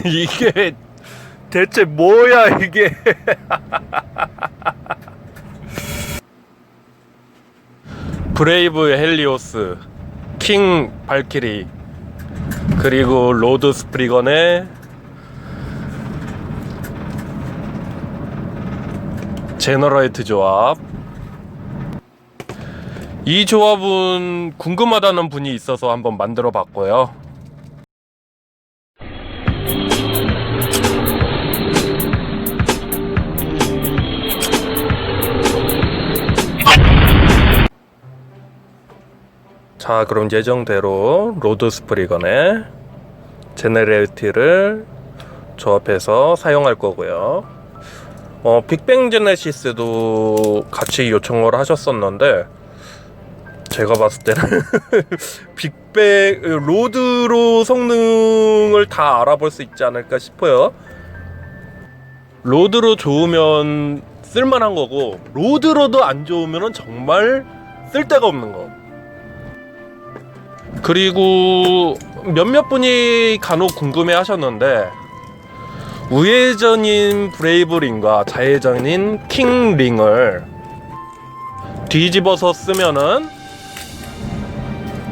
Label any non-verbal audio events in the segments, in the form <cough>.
<laughs> 이게 대체 뭐야 이게? <laughs> 브레이브 헬리오스 킹 발키리 그리고 로드 스프리건의 제너레이트 조합. 이 조합은 궁금하다는 분이 있어서 한번 만들어 봤고요 자 그럼 예정대로 로드 스프리건의 제네레이티를 조합해서 사용할 거고요. 어, 빅뱅 제네시스도 같이 요청을 하셨었는데 제가 봤을 때는 <laughs> 빅뱅 로드로 성능을 다 알아볼 수 있지 않을까 싶어요. 로드로 좋으면 쓸만한 거고 로드로도 안 좋으면 정말 쓸데가 없는 거 그리고 몇몇 분이 간혹 궁금해 하셨는데 우회전인 브레이브링과 좌회전인 킹링을 뒤집어서 쓰면은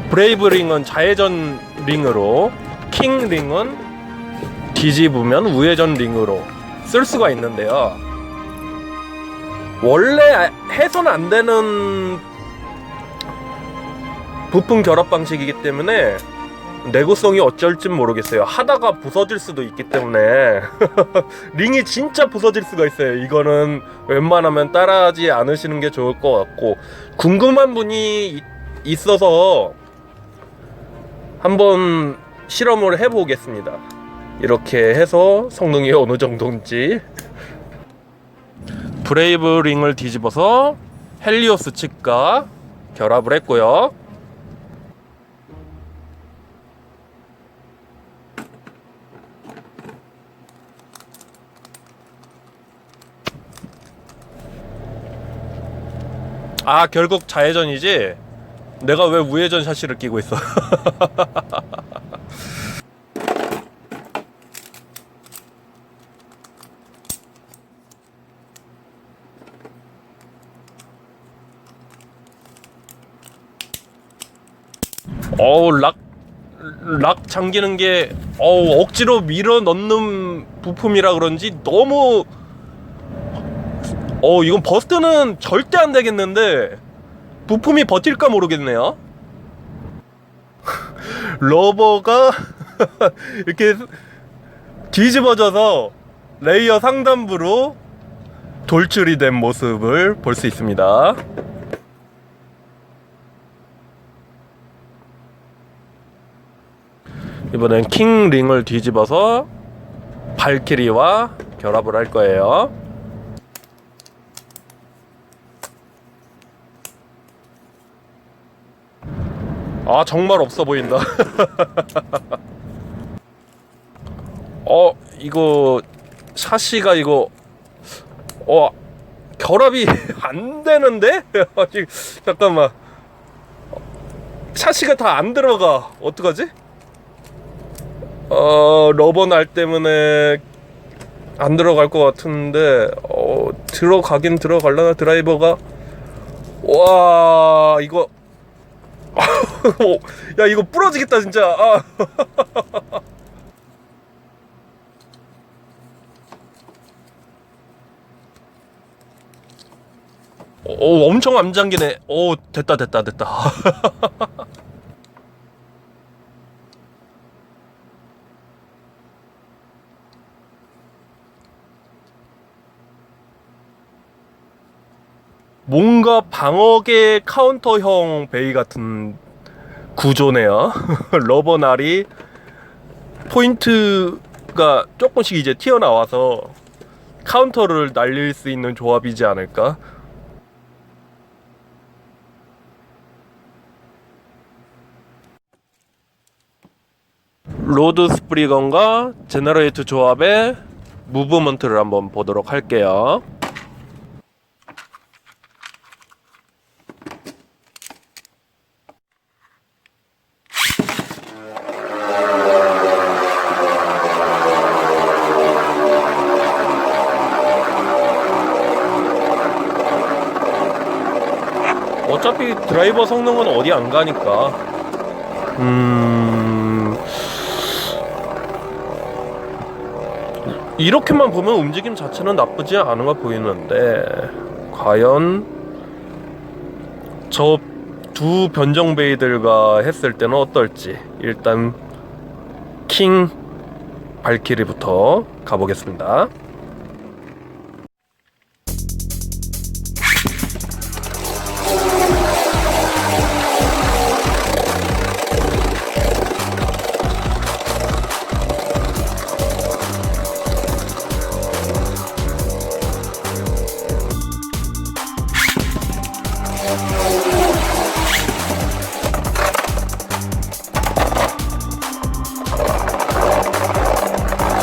브레이브링은 좌회전 링으로 킹링은 뒤집으면 우회전 링으로 쓸 수가 있는데요. 원래 해서는 안 되는 부품 결합 방식이기 때문에 내구성이 어쩔지 모르겠어요. 하다가 부서질 수도 있기 때문에 <laughs> 링이 진짜 부서질 수가 있어요. 이거는 웬만하면 따라하지 않으시는 게 좋을 것 같고 궁금한 분이 이- 있어서 한번 실험을 해보겠습니다. 이렇게 해서 성능이 어느 정도인지 브레이브 링을 뒤집어서 헬리오스 칩과 결합을 했고요. 아 결국 좌회전이지? 내가 왜 우회전 샤시를 끼고 있어? <laughs> 어우 락, 락 잠기는 게 어우 억지로 밀어 넣는 부품이라 그런지 너무 어 이건 버스트는 절대 안 되겠는데 부품이 버틸까 모르겠네요. <laughs> 러버가 <laughs> 이렇게 뒤집어져서 레이어 상단부로 돌출이 된 모습을 볼 수 있습니다. 이번엔 킹링을 뒤집어서 발키리와 결합을 할 거예요 아 정말 없어 보인다. <laughs> 어 이거 샤시가 이거 어 결합이 <laughs> 안 되는데? <laughs> 잠깐만. 샤시가 다 안 들어가. 어떡하지? 어 러버 날 때문에 안 들어갈 것 같은데 어 들어가긴 들어갈라나 드라이버가? 와 이거 야 이거 부러지겠다 진짜. 아. 오 엄청 안 잠기네. 오 됐다 됐다 됐다 <laughs> 뭔가 방어계 카운터형 베이 같은 구조네요. <laughs> 러버 날이 포인트가 조금씩 이제 튀어나와서 카운터를 날릴 수 있는 조합이지 않을까? 로드 스프리건과 제너레이트 조합의 무브먼트를 한번 보도록 할게요. 어차피 드라이버 성능은 어디 안 가니까. 음. 이렇게만 보면 움직임 자체는 나쁘지 않은 거 보이는데 과연 저 두 변정 베이들과 했을 때는 어떨지 일단 킹 발키리부터 가보겠습니다.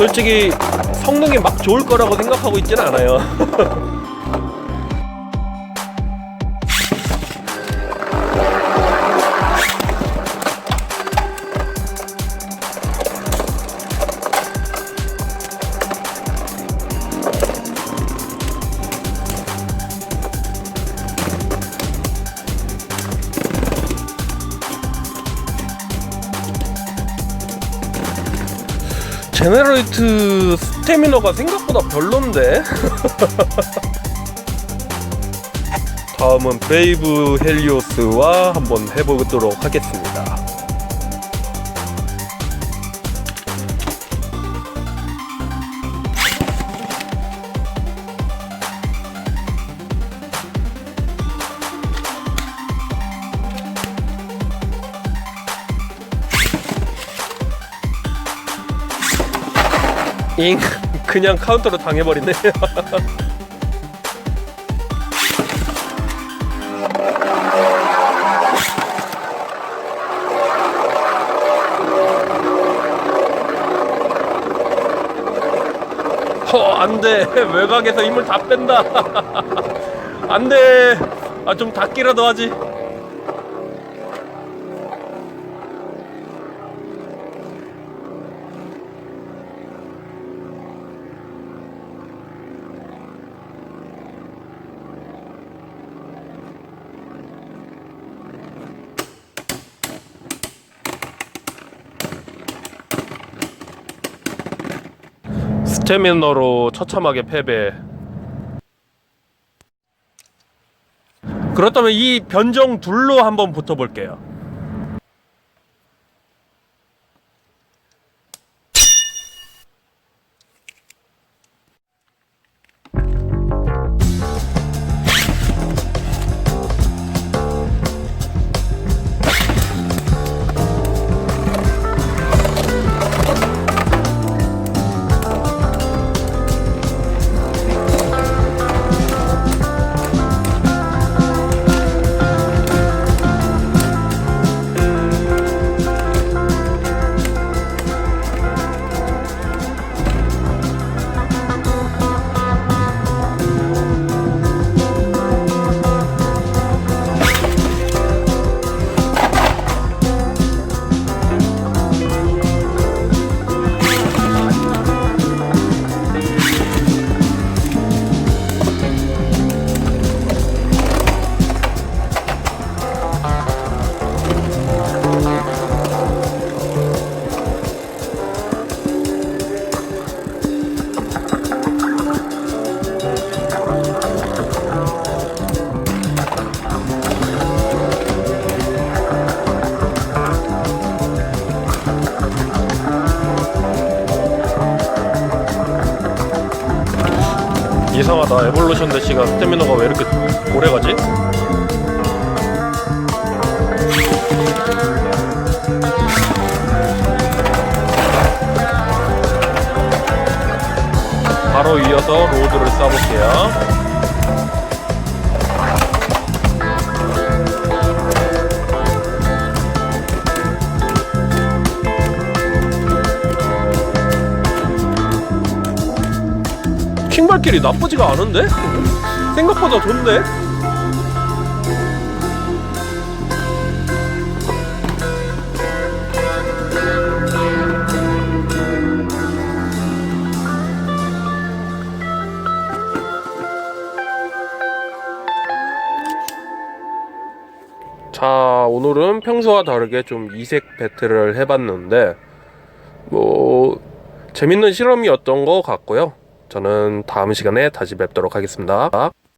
솔직히 성능이 막 좋을 거라고 생각하고 있진 않아요. <laughs> 제네레이트 스태미너가 생각보다 별론데? <laughs> 다음은 브레이브 헬리오스와 한번 해보도록 하겠습니다 잉 그냥 카운터로 당해버리네. <laughs> 허 안돼. 외곽에서 힘을 다 뺀다. <laughs> 안 돼. 아좀 닿기라도 하지 스태미너로 처참하게 패배. 그렇다면 이 변종 둘로 한번 붙어볼게요. 에볼루션 대시가 스태미너가 왜 이렇게 오래 가지? 바로 이어서 로드를 쏴볼게요. 길이 나쁘지가 않은데? 생각보다 좋은데? 자, 오늘은 평소와 다르게 좀 이색 배틀을 해봤는데, 뭐, 재밌는 실험이었던 것 같고요. 저는 다음 시간에 다시 뵙도록 하겠습니다.